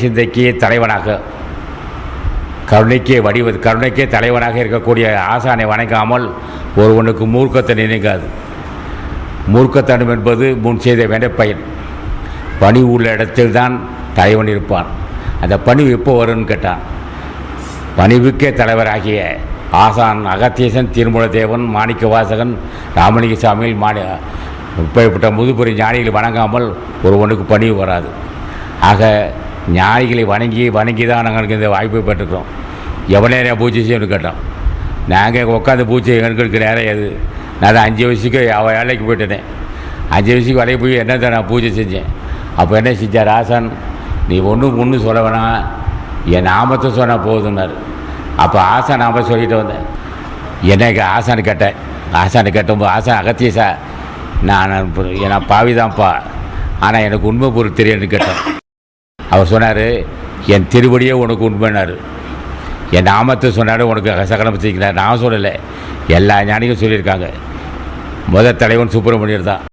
சிந்தைக்கு தலைவனாக. கருணைக்கே வடிவ கருணைக்கே தலைவனாக இருக்கக்கூடிய ஆசானை வணங்காமல் ஒருவனுக்கு மூர்க்கத்தை நினைக்காது மூர்க்கத்தனம் என்பது முன் செய்த வினைப்பயன் பணி உள்ள இடத்தில் தான் தலைவன் இருப்பான். அந்த பணிவு எப்போ வரும்னு கேட்டான். பணிவுக்கே தலைவராகிய ஆசான் அகத்தீசன் திருமூலதேவன் மாணிக்க வாசகன் ராமலிங்க சாமியில் மாணி இப்படிப்பட்ட முதுபெரி ஞானிகள் வணங்காமல் ஒருவனுக்கு பணிவு வராது. ஆக ஞானிகளை வணங்கி வணங்கி தான் நாங்களுக்கு இந்த வாய்ப்பை பெற்றுக்கிறோம். எவ்வளோ நேரம் பூஜை செய்யணும்னு கேட்டோம். நாங்கள் உட்காந்து பூஜை எங்களுக்கு நேரம் எது? நான் அஞ்சு வயசுக்கு அவள் வேலைக்கு போயிட்டேனே. அஞ்சு வயசுக்கு வேலைக்கு போய் என்ன தான் நான் பூஜை செஞ்சேன்? அப்போ என்ன செஞ்சார் ராசன்? நீ ஒன்றும் ஒன்று சொல்ல வேணாம். என் நாமத்தை சொன்னால் போதுன்னாரு அப்போ ஆசான் நாம சொல்லிட்டு வந்தேன். என்னைக்கு ஆசான்னு கேட்டேன்? ஆசான் கேட்டபோது ஆசான் அகத்தியசா நான் நான் பாவிதான்ப்பா. ஆனால் எனக்கு உண்மை பொருள் தெரியும்னு கேட்டேன். அவர் சொன்னார் என் திருவடியே உனக்கு உண்மைனார். என் நாமத்தை சொன்னார் உனக்கு சகலம் செய்கிறார். நான் சொல்லலை. எல்லா ஞானிகளும் சொல்லியிருக்காங்க. முதல் தலைவன் சுப்பிரமணியர் தான்.